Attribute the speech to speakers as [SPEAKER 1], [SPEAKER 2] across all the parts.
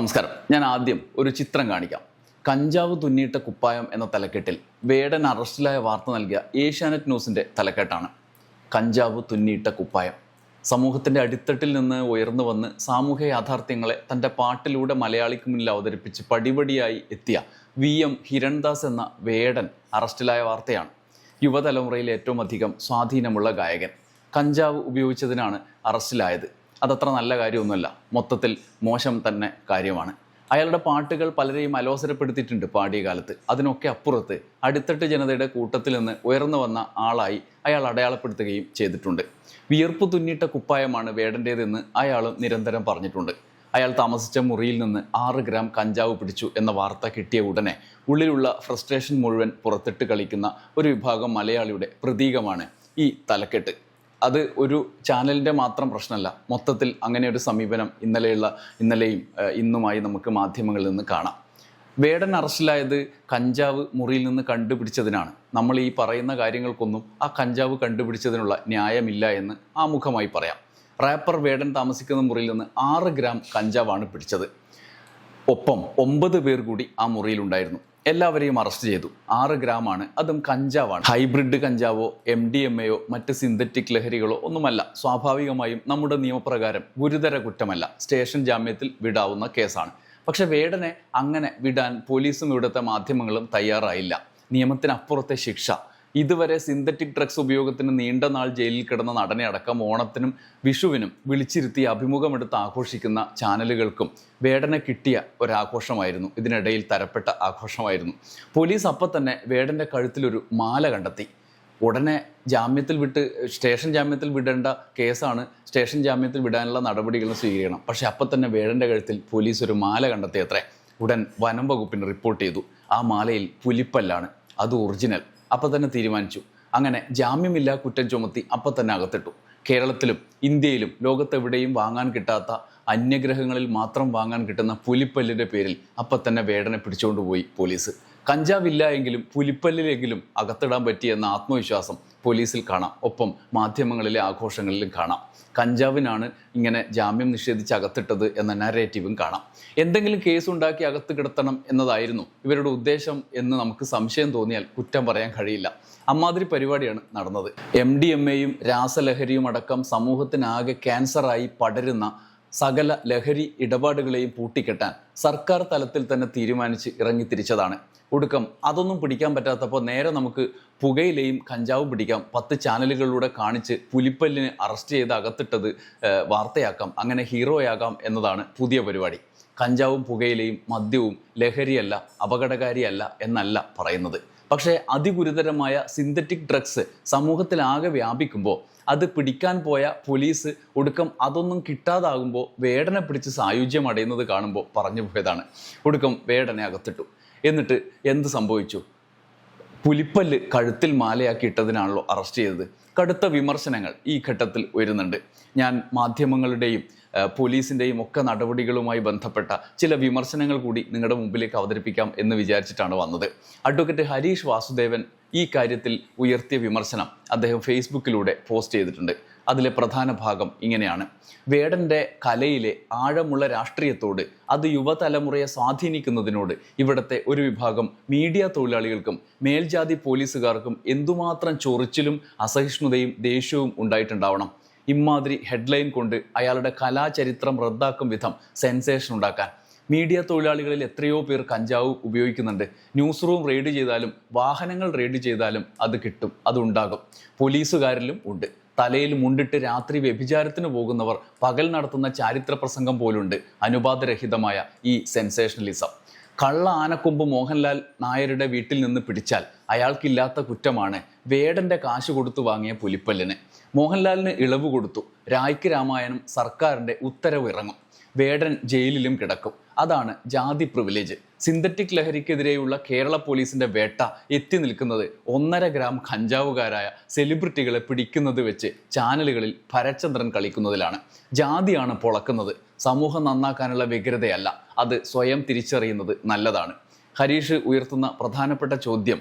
[SPEAKER 1] നമസ്കാരം. ഞാൻ ആദ്യം ഒരു ചിത്രം കാണിക്കാം. കഞ്ചാവ് തുന്നിയിട്ട കുപ്പായം എന്ന തലക്കെട്ടിൽ വേടൻ അറസ്റ്റിലായ വാർത്ത നൽകിയ ഏഷ്യാനെറ്റ് ന്യൂസിന്റെ തലക്കെട്ടാണ്. കഞ്ചാവ് തുന്നിയിട്ട കുപ്പായം. സമൂഹത്തിന്റെ അടിത്തട്ടിൽ നിന്ന് ഉയർന്നു വന്ന് സാമൂഹ്യ യാഥാർത്ഥ്യങ്ങളെ തന്റെ പാട്ടിലൂടെ മലയാളിക്ക് മുന്നിൽ അവതരിപ്പിച്ച് പടിപടിയായി എത്തിയ വി എം ഹിരൺദാസ് എന്ന വേടൻ അറസ്റ്റിലായ വാർത്തയാണ് യുവതലമുറയിൽ ഏറ്റവും അധികം സ്വാധീനമുള്ള ഗായകൻ. കഞ്ചാവ് ഉപയോഗിച്ചതിനാണ് അറസ്റ്റിലായത്. അതത്ര നല്ല കാര്യമൊന്നുമല്ല. മൊത്തത്തിൽ മോശം തന്നെ കാര്യമാണ്. അയാളുടെ പാട്ടുകൾ പലരെയും അലോസരപ്പെടുത്തിയിട്ടുണ്ട് പാടിയ കാലത്ത് അതിനൊക്കെ അപ്പുറത്ത് അടുത്തട്ട് ജനതയുടെ കൂട്ടത്തിൽ നിന്ന് ഉയർന്നു വന്ന ആളായി അയാൾ അടയാളപ്പെടുത്തുകയും ചെയ്തിട്ടുണ്ട്. വിയർപ്പ് തുന്നിയിട്ട കുപ്പായമാണ് വേടന്റേതെന്ന് അയാൾ നിരന്തരം പറഞ്ഞിട്ടുണ്ട്. അയാൾ താമസിച്ച മുറിയിൽ നിന്ന് ആറ് ഗ്രാം കഞ്ചാവ് പിടിച്ചു എന്ന വാർത്ത കിട്ടിയ ഉടനെ ഉള്ളിലുള്ള ഫ്രസ്ട്രേഷൻ മുഴുവൻ പുറത്തിട്ട് കളിക്കുന്ന ഒരു വിഭാഗം മലയാളിയുടെ പ്രതീകമാണ് ഈ തലക്കെട്ട്. അത് ഒരു ചാനലിന്റെ മാത്രം പ്രശ്നമല്ല. മൊത്തത്തിൽ അങ്ങനെ ഒരു സമീപനം ഇന്നലെയുള്ള ഇന്നലെയും ഇന്നുമായി നമുക്ക് മാധ്യമങ്ങളിൽ നിന്ന് കാണാം. വേടൻ അറസ്റ്റിലായത് കഞ്ചാവ് മുറിയിൽ നിന്ന് കണ്ടുപിടിച്ചതിനാണ്. നമ്മൾ ഈ പറയുന്ന കാര്യങ്ങൾക്കൊന്നും ആ കഞ്ചാവ് കണ്ടുപിടിച്ചതിനുള്ള ന്യായമില്ല എന്ന് ആമുഖമായി പറയാം. റാപ്പർ വേടൻ താമസിക്കുന്ന മുറിയിൽ നിന്ന് ആറ് ഗ്രാം കഞ്ചാവാണ് പിടിച്ചത്. ഒപ്പം ഒമ്പത് പേർ കൂടി ആ മുറിയിലുണ്ടായിരുന്നു. എല്ലാവരെയും അറസ്റ്റ് ചെയ്തു. ആറ് ഗ്രാമാണ്. അതും കഞ്ചാവാണ്. ഹൈബ്രിഡ് കഞ്ചാവോ എം ഡി എം എയോ മറ്റ് സിന്തറ്റിക് ലഹരികളോ ഒന്നുമല്ല. സ്വാഭാവികമായും നമ്മുടെ നിയമപ്രകാരം ഗുരുതര കുറ്റമല്ല. സ്റ്റേഷൻ ജാമ്യത്തിൽ വിടാവുന്ന കേസാണ്. പക്ഷെ വേടനെ അങ്ങനെ വിടാൻ പോലീസും ഇവിടുത്തെ മാധ്യമങ്ങളും തയ്യാറായില്ല. നിയമത്തിനപ്പുറത്തെ ശിക്ഷ. ഇതുവരെ സിന്തറ്റിക് ഡ്രഗ്സ് ഉപയോഗത്തിന് നീണ്ട നാൾ ജയിലിൽ കിടന്ന നടനെ അടക്കം ഓണത്തിനും വിഷുവിനും വിളിച്ചിരുത്തി അഭിമുഖമെടുത്ത് ആഘോഷിക്കുന്ന ചാനലുകൾക്കും വേടനെ കിട്ടിയ ഒരാഘോഷമായിരുന്നു. ഇതിനിടയിൽ തരപ്പെട്ട ആഘോഷമായിരുന്നു. പോലീസ് അപ്പം തന്നെ വേടന്റെ കഴുത്തിലൊരു മാല കണ്ടെത്തി. ഉടനെ ജാമ്യത്തിൽ വിട്ട് സ്റ്റേഷൻ ജാമ്യത്തിൽ വിടേണ്ട കേസാണ് സ്റ്റേഷൻ ജാമ്യത്തിൽ വിടാനുള്ള നടപടികൾ സ്വീകരിക്കണം. പക്ഷെ അപ്പം തന്നെ വേടന്റെ കഴുത്തിൽ പോലീസ് ഒരു മാല കണ്ടെത്തിയത്രേ. ഉടൻ വനം വകുപ്പിന് റിപ്പോർട്ട് ചെയ്തു. ആ മാലയിൽ പുലിപ്പല്ലാണ്. അത് ഒറിജിനൽ. അപ്പം തന്നെ തീരുമാനിച്ചു. അങ്ങനെ ജാമ്യമില്ലാ കുറ്റം ചുമത്തി അപ്പം തന്നെ അകത്തിട്ടു. കേരളത്തിലും ഇന്ത്യയിലും ലോകത്തെവിടെയും വാങ്ങാൻ കിട്ടാത്ത അന്യഗ്രഹങ്ങളിൽ മാത്രം വാങ്ങാൻ കിട്ടുന്ന പുലിപ്പല്ലിന്റെ പേരിൽ അപ്പം തന്നെ വേടനെ പിടിച്ചുകൊണ്ടുപോയി പോലീസ്. കഞ്ചാവില്ല എങ്കിലും പുലിപ്പല്ലിലെങ്കിലും അകത്തിടാൻ പറ്റിയെന്ന ആത്മവിശ്വാസം പോലീസിൽ കാണാം. ഒപ്പം മാധ്യമങ്ങളിലെ ആഘോഷങ്ങളിലും കാണാം. കഞ്ചാവിനാണ് ഇങ്ങനെ ജാമ്യം നിഷേധിച്ച് അകത്തിട്ടത് എന്ന നരേറ്റീവും കാണാം. എന്തെങ്കിലും കേസ് ഉണ്ടാക്കി അകത്ത് കിടത്തണം എന്നതായിരുന്നു ഇവരുടെ ഉദ്ദേശം എന്ന് നമുക്ക് സംശയം തോന്നിയാൽ കുറ്റം പറയാൻ കഴിയില്ല. അമ്മാതിരി പരിപാടിയാണ് നടന്നത്. എം ഡി എം എയും രാസലഹരിയും അടക്കം സമൂഹത്തിനാകെ ക്യാൻസറായി പടരുന്ന സകല ലഹരി ഇടപാടുകളെയും പൂട്ടിക്കെട്ടാൻ സർക്കാർ തലത്തിൽ തന്നെ തീരുമാനിച്ച് ഇറങ്ങിത്തിരിച്ചതാണ്. ഒടുക്കം അതൊന്നും പിടിക്കാൻ പറ്റാത്തപ്പോൾ നേരെ നമുക്ക് പുകയിലെയും കഞ്ചാവും പിടിക്കാം. പത്ത് ചാനലുകളിലൂടെ കാണിച്ച് പുലിപ്പല്ലിന് അറസ്റ്റ് ചെയ്ത് അകത്തിട്ടത് വാർത്തയാക്കാം. അങ്ങനെ ഹീറോയാകാം എന്നതാണ് പുതിയ പരിപാടി. കഞ്ചാവും പുകയിലെയും മദ്യവും ലഹരിയല്ല അപകടകാരിയല്ല എന്നല്ല പറയുന്നത്. പക്ഷേ അതിഗുരുതരമായ സിന്തറ്റിക് ഡ്രഗ്സ് സമൂഹത്തിലാകെ വ്യാപിക്കുമ്പോൾ അത് പിടിക്കാൻ പോയ പോലീസ് ഒടുക്കം അതൊന്നും കിട്ടാതാകുമ്പോൾ വേടനെ പിടിച്ച് സായുജ്യം അടയുന്നത് കാണുമ്പോൾ പറഞ്ഞു പോയതാണ്. ഒടുക്കം വേടനെ അകത്തിട്ടു. എന്നിട്ട് എന്ത് സംഭവിച്ചു? പുലിപ്പല്ല് കഴുത്തിൽ മാലയാക്കി ഇട്ടതിനാണല്ലോ അറസ്റ്റ് ചെയ്തത്. കടുത്ത വിമർശനങ്ങൾ ഈ ഘട്ടത്തിൽ ഉയരുന്നുണ്ട് ഞാൻ മാധ്യമങ്ങളുടെയും പോലീസിന്റെയും ഒക്കെ നടപടികളുമായി ബന്ധപ്പെട്ട ചില വിമർശനങ്ങൾ കൂടി നിങ്ങളുടെ മുമ്പിലേക്ക് അവതരിപ്പിക്കാം എന്ന് വിചാരിച്ചിട്ടാണ് വന്നത്. അഡ്വക്കേറ്റ് ഹരീഷ് വാസുദേവൻ ഈ കാര്യത്തിൽ ഉയർത്തിയ വിമർശനം അദ്ദേഹം ഫേസ്ബുക്കിലൂടെ പോസ്റ്റ് ചെയ്തിട്ടുണ്ട്. അതിലെ പ്രധാന ഭാഗം ഇങ്ങനെയാണ്. വേടന്റെ കലയിലെ ആഴമുള്ള രാഷ്ട്രീയത്തോട് അത് യുവതലമുറയെ സ്വാധീനിക്കുന്നതിനോട് ഇവിടുത്തെ ഒരു വിഭാഗം മീഡിയ തൊഴിലാളികൾക്കും മേൽജാതി പോലീസുകാർക്കും എന്തുമാത്രം ചൊറിച്ചിലും അസഹിഷ്ണുതയും ദേഷ്യവും ഉണ്ടായിട്ടുണ്ടാവണം. ഇമാതിരി ഹെഡ്ലൈൻ കൊണ്ട് അയാളുടെ കലാചരിത്രം റദ്ദാക്കും വിധം സെൻസേഷൻ ഉണ്ടാക്കാൻ. മീഡിയ തൊഴിലാളികളിൽ എത്രയോ പേർ കഞ്ചാവ് ഉപയോഗിക്കുന്നുണ്ട്. ന്യൂസ് റൂം റെയ്ഡ് ചെയ്താലും വാഹനങ്ങൾ റെയ്ഡ് ചെയ്താലും അത് കിട്ടും അതുണ്ടാകും പോലീസുകാരിലും ഉണ്ട്. തലയിൽ മുണ്ടിട്ട് രാത്രി വ്യഭിചാരത്തിന് പോകുന്നവർ പകൽ നടത്തുന്ന ചാരിത്ര പ്രസംഗം പോലുണ്ട്. അനുപാതരഹിതമായ ഈ സെൻസേഷണലിസം കള്ള ആനക്കൊമ്പ് മോഹൻലാൽ നായരുടെ വീട്ടിൽ നിന്ന് പിടിച്ചാൽ അയാൾക്കില്ലാത്ത കുറ്റമാണ് വേടന്റെ കാശ് കൊടുത്തു വാങ്ങിയ പുലിപ്പല്ലിന്. മോഹൻലാലിന് ഇളവ് കൊടുത്തു. രായ്ക്ക് രാമായണം സർക്കാരിന്റെ ഉത്തരവ് ഇറങ്ങും. വേടൻ ജയിലിലും കിടക്കും. അതാണ് ജാതി പ്രിവിലേജ് സിന്തറ്റിക് ലഹരിക്കെതിരെയുള്ള കേരള പോലീസിന്റെ വേട്ട എത്തി നിൽക്കുന്നത് ഒന്നര ഗ്രാം കഞ്ചാവുകാരായ സെലിബ്രിറ്റികളെ പിടിക്കുന്നത് വെച്ച് ചാനലുകളിൽ ഭരചന്ദ്രൻ കളിക്കുന്നതിലാണ്. ജാതിയാണ് പൊളക്കുന്നത്. സമൂഹം നന്നാക്കാനുള്ള വ്യഗ്രതയല്ല. അത് സ്വയം തിരിച്ചറിയുന്നത് നല്ലതാണ്. ഹരീഷ് ഉയർത്തുന്ന പ്രധാനപ്പെട്ട ചോദ്യം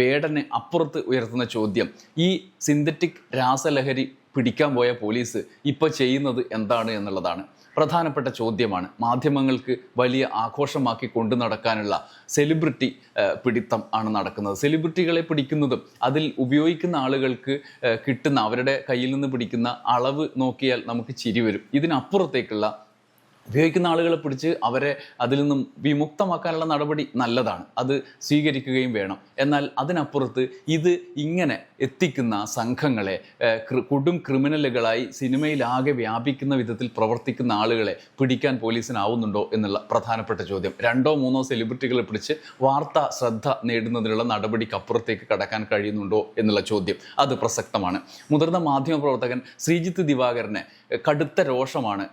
[SPEAKER 1] വേടന് അപ്പുറത്ത് ഉയർത്തുന്ന ചോദ്യം ഈ സിന്തറ്റിക് രാസലഹരി പിടിക്കാൻ പോയ പോലീസ് ഇപ്പോൾ ചെയ്യുന്നത് എന്താണ് എന്നുള്ളതാണ് പ്രധാനപ്പെട്ട ചോദ്യമാണ്. മാധ്യമങ്ങൾക്ക് വലിയ ആഘോഷമാക്കി കൊണ്ടു നടക്കാനുള്ള സെലിബ്രിറ്റി പിടിത്തം ആണ് നടക്കുന്നത്. സെലിബ്രിറ്റികളെ പിടിക്കുന്നതും അതിൽ ഉപയോഗിക്കുന്ന ആളുകൾക്ക് കിട്ടുന്ന അവരുടെ കയ്യിൽ നിന്ന് പിടിക്കുന്ന അളവ് നോക്കിയാൽ നമുക്ക് ചിരി വരും. ഇതിനപ്പുറത്തേക്കുള്ള ഉപയോഗിക്കുന്ന ആളുകളെ പിടിച്ച് അവരെ അതിൽ നിന്നും വിമുക്തമാക്കാനുള്ള നടപടി നല്ലതാണ്. അത് സ്വീകരിക്കുകയും വേണം. എന്നാൽ അതിനപ്പുറത്ത് ഇത് ഇങ്ങനെ എത്തിക്കുന്ന സംഘങ്ങളെ കൊടും ക്രിമിനലുകളായി സിനിമയിലാകെ വ്യാപിക്കുന്ന വിധത്തിൽ പ്രവർത്തിക്കുന്ന ആളുകളെ പിടിക്കാൻ പോലീസിനാവുന്നുണ്ടോ എന്നുള്ള പ്രധാനപ്പെട്ട ചോദ്യം. രണ്ടോ മൂന്നോ സെലിബ്രിറ്റികളെ പിടിച്ച് വാർത്താ ശ്രദ്ധ നേടുന്നതിനുള്ള നടപടിക്കപ്പുറത്തേക്ക് കടക്കാൻ കഴിയുന്നുണ്ടോ എന്നുള്ള ചോദ്യം. അത് പ്രസക്തമാണ്. മുതിർന്ന മാധ്യമ പ്രവർത്തകൻ ശ്രീജിത്ത് ദിവാകരനെ കടുത്ത രോഷമാണ്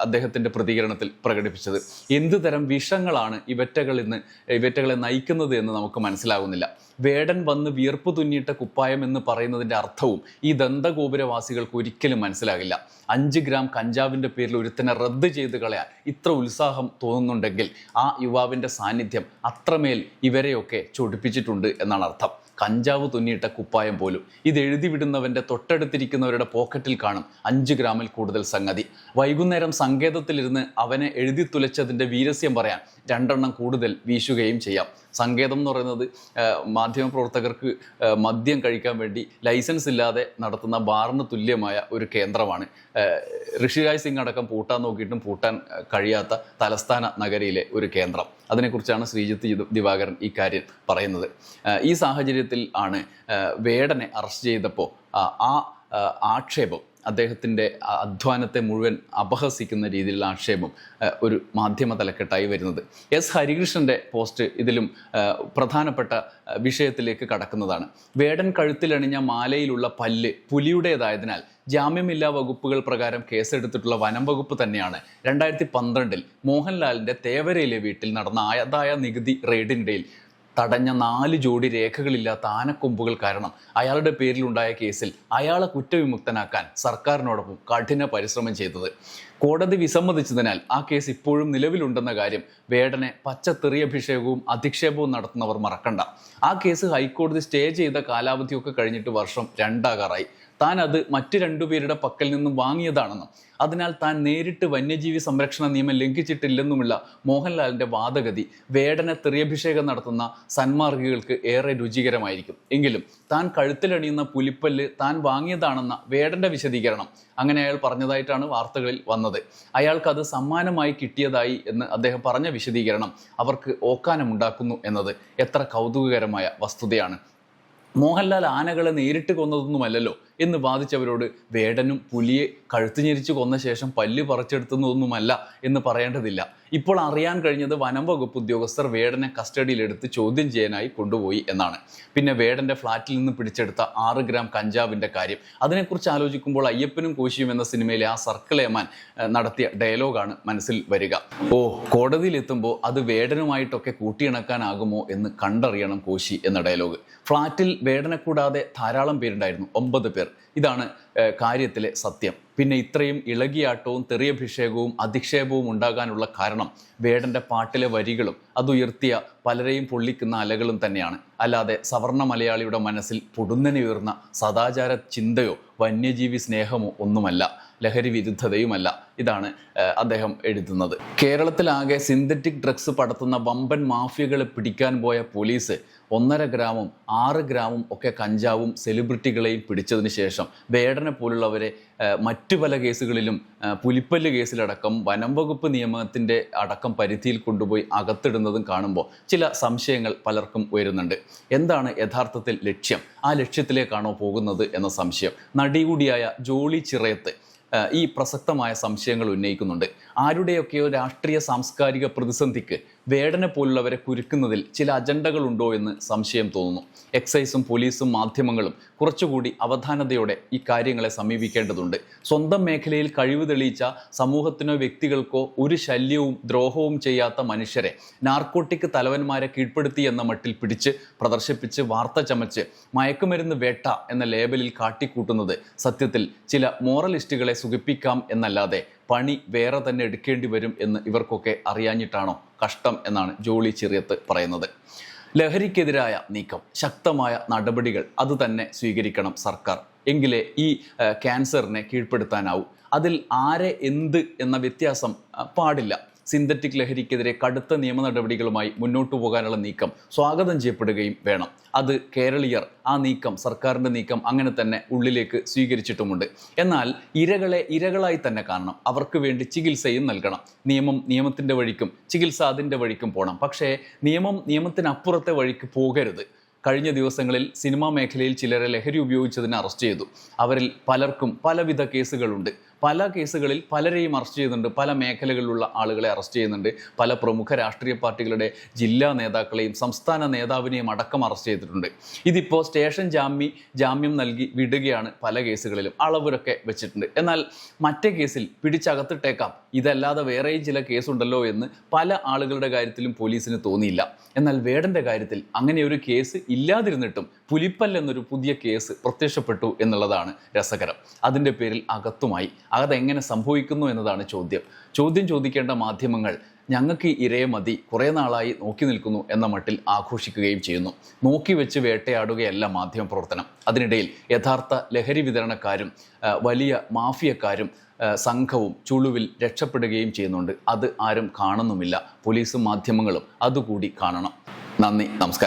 [SPEAKER 1] അദ്ദേഹത്തിന്റെ അദ്ദേഹത്തിന്റെ പ്രതികരണത്തിൽ പ്രകടിപ്പിച്ചത്. എന്ത് തരം വിഷങ്ങളാണ് ഇവറ്റകൾ ഇന്ന് ഇവറ്റകളെ നയിക്കുന്നത് എന്ന് നമുക്ക് മനസ്സിലാകുന്നില്ല വേടൻ വന്ന് വിയർപ്പ് തുന്നിയിട്ട കുപ്പായം എന്ന് പറയുന്നതിന്റെ അർത്ഥവും ഈ ദന്തഗോപുരവാസികൾക്ക് ഒരിക്കലും മനസ്സിലാകില്ല. അഞ്ച് ഗ്രാം കഞ്ചാവിന്റെ പേരിൽ ഒരുത്തനെ റദ്ദ് ചെയ്ത് കളയാൻ ഇത്ര ഉത്സാഹം തോന്നുന്നുണ്ടെങ്കിൽ ആ യുവാവിന്റെ സാന്നിധ്യം അത്രമേൽ ഇവരെയൊക്കെ ചൊടിപ്പിച്ചിട്ടുണ്ട് എന്നാണ് അർത്ഥം. കഞ്ചാവ് തുന്നിയിട്ട കുപ്പായം പോലും. ഇത് എഴുതി വിടുന്നവന്റെ തൊട്ടടുത്തിരിക്കുന്നവരുടെ പോക്കറ്റിൽ കാണും അഞ്ച് ഗ്രാമിൽ കൂടുതൽ സംഗതി. വൈകുന്നേരം സങ്കേതത്തിലിരുന്ന് അവനെ എഴുതി തുലച്ചതിന്റെ വീരസ്യം പറയാൻ രണ്ടെണ്ണം കൂടുതൽ വീശുകയും ചെയ്യാം. സങ്കേതം എന്ന് പറയുന്നത് മാധ്യമപ്രവർത്തകർക്ക് മദ്യം കഴിക്കാൻ വേണ്ടി ലൈസൻസ് ഇല്ലാതെ നടത്തുന്ന ബാറിന് തുല്യമായ ഒരു കേന്ദ്രമാണ്. ഋഷിരാജ് സിംഗ് അടക്കം പൂട്ടാൻ നോക്കിയിട്ടും പൂട്ടാൻ കഴിയാത്ത തലസ്ഥാന നഗരിയിലെ ഒരു കേന്ദ്രം. അതിനെക്കുറിച്ചാണ് ശ്രീജിത്ത് ദിവാകരൻ ഈ കാര്യം പറയുന്നത്. ഈ സാഹചര്യത്തിൽ ആണ് വേടനെ അറസ്റ്റ് ചെയ്തപ്പോൾ ആ, ആക്ഷേപം അദ്ദേഹത്തിന്റെ അധ്വാനത്തെ മുഴുവൻ അപഹസിക്കുന്ന രീതിയിലുള്ള ആക്ഷേപം ഒരു മാധ്യമ തലക്കെട്ടായി വരുന്നത്. എസ്. ഹരികൃഷ്ണന്റെ പോസ്റ്റ് ഇതിലും പ്രധാനപ്പെട്ട വിഷയത്തിലേക്ക് കടക്കുന്നതാണ്. വേടൻ കഴുത്തിലണിഞ്ഞ മാലയിലുള്ള പല്ല് പുലിയുടേതായതിനാൽ ജാമ്യമില്ലാ വകുപ്പുകൾ പ്രകാരം കേസെടുത്തിട്ടുള്ള വനം വകുപ്പ് തന്നെയാണ്. രണ്ടായിരത്തി പന്ത്രണ്ടിൽ മോഹൻലാലിന്റെ തേവരയിലെ വീട്ടിൽ നടന്ന ആയതായ നികുതി റെയ്ഡിനിടയിൽ തടഞ്ഞ നാല് ജോഡി രേഖകളില്ലാത്ത ആനക്കൊമ്പുകൾ കാരണം അയാളുടെ പേരിലുണ്ടായ കേസിൽ അയാളെ കുറ്റവിമുക്തനാക്കാൻ സർക്കാരിനോടൊപ്പം കഠിന പരിശ്രമം ചെയ്തത്. കോടതി വിസമ്മതിച്ചതിനാൽ ആ കേസ് ഇപ്പോഴും നിലവിലുണ്ടെന്ന കാര്യം വേടനെ പച്ച തെറിയഭിഷേകവും അധിക്ഷേപവും നടത്തുന്നവർ മറക്കണ്ട. ആ കേസ് ഹൈക്കോടതി സ്റ്റേ ചെയ്ത കാലാവധിയൊക്കെ കഴിഞ്ഞിട്ട് വർഷം രണ്ടാകാറായി. താൻ അത് മറ്റ് രണ്ടുപേരുടെ പക്കൽ നിന്നും വാങ്ങിയതാണെന്നും. അതിനാൽ താൻ നേരിട്ട് വന്യജീവി സംരക്ഷണ നിയമം ലംഘിച്ചിട്ടില്ലെന്നുമുള്ള മോഹൻലാലിന്റെ വാദഗതി വേടന തെറിയഭിഷേകം നടത്തുന്ന സന്മാർഗികൾക്ക് ഏറെ രുചികരമായിരിക്കും. എങ്കിലും താൻ കഴുത്തിലണിയുന്ന പുലിപ്പല്ല് താൻ വാങ്ങിയതാണെന്ന വേടന്റെ വിശദീകരണം അങ്ങനെ അയാൾ പറഞ്ഞതായിട്ടാണ് വാർത്തകളിൽ വന്നത്. അയാൾക്ക് അത് സമ്മാനമായി കിട്ടിയതായി എന്ന് അദ്ദേഹം പറഞ്ഞ വിശദീകരണം അവർക്ക് ഓക്കാനമുണ്ടാക്കുന്നു എന്നത് എത്ര കൗതുകകരമായ വസ്തുതയാണ്. മോഹൻലാൽ ആനകളെ നേരിട്ട് കൊന്നതൊന്നുമല്ലല്ലോ എന്ന് വാദിച്ചവരോട് വേടനും പുലിയെ കഴുത്തു ഞെരിച്ച് കൊന്ന ശേഷം പല്ല് പറിച്ചെടുത്തുന്നതൊന്നുമല്ല എന്ന് പറയേണ്ടതില്ല. ഇപ്പോൾ അറിയാൻ കഴിഞ്ഞത് വനം വകുപ്പ് ഉദ്യോഗസ്ഥർ വേടനെ കസ്റ്റഡിയിലെടുത്ത് ചോദ്യം ചെയ്യാനായി കൊണ്ടുപോയി എന്നാണ്. പിന്നെ വേടന്റെ ഫ്ളാറ്റിൽ നിന്ന് പിടിച്ചെടുത്ത ആറ് ഗ്രാം കഞ്ചാവിന്റെ കാര്യം. അതിനെക്കുറിച്ച് ആലോചിക്കുമ്പോൾ അയ്യപ്പനും കോശിയും എന്ന സിനിമയിലെ ആ സർക്കിൾ മാൻ നടത്തിയ ഡയലോഗാണ് മനസ്സിൽ വരിക. ഓ കോടതിയിൽ എത്തുമ്പോൾ അത് വേടനുമായിട്ടൊക്കെ കൂട്ടിയിണക്കാനാകുമോ എന്ന് കണ്ടറിയണം കോശി എന്ന ഡയലോഗ്. ഫ്ളാറ്റിൽ വേടനെ കൂടാതെ ധാരാളം പേരുണ്ടായിരുന്നു ഒമ്പത് പേർ. ഇതാണ് കാര്യത്തിലെ സത്യം. പിന്നെ ഇത്രയും ഇളകിയാട്ടവും തെറിയഭിഷേകവും അധിക്ഷേപവും ഉണ്ടാകാനുള്ള കാരണം വേടന്റെ പാട്ടിലെ വരികളും അതുയർത്തിയ പലരെയും പൊള്ളിക്കുന്ന അലകളും തന്നെയാണ്. അല്ലാതെ സവർണ മലയാളിയുടെ മനസ്സിൽ പൊടുന്നനെയുയർന്ന സദാചാര ചിന്തയോ വന്യജീവി സ്നേഹമോ ഒന്നുമല്ല. ലഹരി വിരുദ്ധതയുമല്ല. ഇതാണ് അദ്ദേഹം എഴുതുന്നത്. കേരളത്തിലാകെ സിന്തറ്റിക് ഡ്രഗ്സ് പടത്തുന്ന വമ്പൻ മാഫിയകളെ പിടിക്കാൻ പോയ പോലീസ് ഒന്നര ഗ്രാമും ആറ് ഗ്രാമും ഒക്കെ കഞ്ചാവും സെലിബ്രിറ്റികളെയും പിടിച്ചതിന് ശേഷം വേടനെ പോലുള്ളവരെ മറ്റു പല കേസുകളിലും പുലിപ്പല്ല് കേസിലടക്കം വനം വകുപ്പ് നിയമത്തിന്റെ അടക്കം പരിധിയിൽ കൊണ്ടുപോയി അകത്തിടുന്നതും കാണുമ്പോൾ ചില സംശയങ്ങൾ പലർക്കും വരുന്നുണ്ട് എന്താണ് യഥാർത്ഥത്തിൽ ലക്ഷ്യം? ആ ലക്ഷ്യത്തിലേക്കാണോ പോകുന്നത് എന്ന സംശയം. നടികൂടിയായ ജോളി ചിറയത്ത് ഈ പ്രസക്തമായ സംശയങ്ങൾ ഉന്നയിക്കുന്നുണ്ട്. ആരുടെയൊക്കെയോ രാഷ്ട്രീയ സാംസ്കാരിക പ്രതിസന്ധിക്ക് വേടനെ പോലുള്ളവരെ കുരുക്കുന്നതിൽ ചില അജണ്ടകളുണ്ടോ എന്ന് സംശയം തോന്നുന്നു. എക്സൈസും പോലീസും മാധ്യമങ്ങളും കുറച്ചുകൂടി അവധാനതയോടെ ഈ കാര്യങ്ങളെ സമീപിക്കേണ്ടതുണ്ട്. സ്വന്തം മേഖലയിൽ കഴിവ് തെളിയിച്ച സമൂഹത്തിനോ വ്യക്തികൾക്കോ ഒരു ശല്യവും ദ്രോഹവും ചെയ്യാത്ത മനുഷ്യരെ നാർക്കോട്ടിക് തലവന്മാരെ കീഴ്പ്പെടുത്തി എന്ന മട്ടിൽ പിടിച്ച് പ്രദർശിപ്പിച്ച് വാർത്ത ചമച്ച് മയക്കുമരുന്ന് വേട്ട എന്ന ലേബലിൽ കാട്ടിക്കൂട്ടുന്നത് സത്യത്തിൽ ചില മോറലിസ്റ്റുകളെ സുഖിപ്പിക്കാം എന്നല്ലാതെ പണി വേറെ തന്നെ എടുക്കേണ്ടി വരും എന്ന് ഇവർക്കൊക്കെ അറിയാഞ്ഞിട്ടാണോ കഷ്ടം എന്നാണ് ജോളി ചെറിയത്ത് പറയുന്നത്. ലഹരിക്കെതിരായ നീക്കം ശക്തമായ നടപടികൾ അത് തന്നെ സ്വീകരിക്കണം സർക്കാർ. എങ്കിലേ ഈ ക്യാൻസറിനെ കീഴ്പ്പെടുത്താനാവൂ. അതിൽ ആരെ എന്ത് എന്ന വ്യത്യാസം പാടില്ല. സിന്തറ്റിക് ലഹരിക്കെതിരെ കടുത്ത നിയമ നടപടികളുമായി മുന്നോട്ടു പോകാനുള്ള നീക്കം സ്വാഗതം ചെയ്യപ്പെടുകയും വേണം. അത് കേരളീയർ ആ നീക്കം സർക്കാരിന്റെ നീക്കം അങ്ങനെ തന്നെ ഉള്ളിലേക്ക് സ്വീകരിച്ചിട്ടുമുണ്ട്. എന്നാൽ ഇരകളെ ഇരകളായി തന്നെ കാണണം. അവർക്ക് വേണ്ടി ചികിത്സയും നൽകണം. നിയമം നിയമത്തിന്റെ വഴിക്കും ചികിത്സ അതിന്റെ വഴിക്കും പോകണം പക്ഷേ നിയമം നിയമത്തിനപ്പുറത്തെ വഴിക്ക് പോകരുത്. കഴിഞ്ഞ ദിവസങ്ങളിൽ സിനിമാ മേഖലയിൽ ചിലരെ ലഹരി ഉപയോഗിച്ചതിന് അറസ്റ്റ് ചെയ്തു. അവരിൽ പലർക്കും പലവിധ കേസുകളുണ്ട്. പല കേസുകളിൽ പലരെയും അറസ്റ്റ് ചെയ്യുന്നുണ്ട്. പല മേഖലകളിലുള്ള ആളുകളെ അറസ്റ്റ് ചെയ്യുന്നുണ്ട്. പല പ്രമുഖ രാഷ്ട്രീയ പാർട്ടികളുടെ ജില്ലാ നേതാക്കളെയും സംസ്ഥാന നേതാവിനെയും അടക്കം അറസ്റ്റ് ചെയ്തിട്ടുണ്ട്. ഇതിപ്പോൾ സ്റ്റേഷൻ ജാമ്യ ജാമ്യം നൽകി വിടുകയാണ് പല കേസുകളിലും അളവരൊക്കെ വെച്ചിട്ടുണ്ട്. എന്നാൽ മറ്റേ കേസിൽ പിടിച്ചകത്തിട്ടേക്കാം. ഇതല്ലാതെ വേറെയും ചില കേസുണ്ടല്ലോ എന്ന് പല ആളുകളുടെ കാര്യത്തിലും പോലീസിന് തോന്നിയില്ല. എന്നാൽ വേടന്റെ കാര്യത്തിൽ അങ്ങനെ ഒരു കേസ് ഇല്ലാതിരുന്നിട്ടും പുലിപ്പൽ എന്നൊരു പുതിയ കേസ് പ്രത്യക്ഷപ്പെട്ടു എന്നുള്ളതാണ് രസകരം. അതിന്റെ പേരിൽ അകത്തുമായി അതെങ്ങനെ സംഭവിക്കുന്നു എന്നതാണ് ചോദ്യം. ചോദ്യം ചോദിക്കേണ്ട മാധ്യമങ്ങൾ ഞങ്ങൾക്ക് ഇരയെ മതി കുറേ നാളായി നോക്കി നിൽക്കുന്നു എന്ന മട്ടിൽ ആഘോഷിക്കുകയും ചെയ്യുന്നു. നോക്കി വെച്ച് വേട്ടയാടുകയല്ല മാധ്യമ പ്രവർത്തനം. അതിനിടയിൽ യഥാർത്ഥ ലഹരി വിതരണക്കാരും വലിയ മാഫിയക്കാരും സംഘവും ചുളുവിൽ രക്ഷപ്പെടുകയും ചെയ്യുന്നുണ്ട്. അത് ആരും കാണുന്നുമില്ല. പോലീസും മാധ്യമങ്ങളും അതുകൂടി കാണണം. നന്ദി നമസ്കാരം.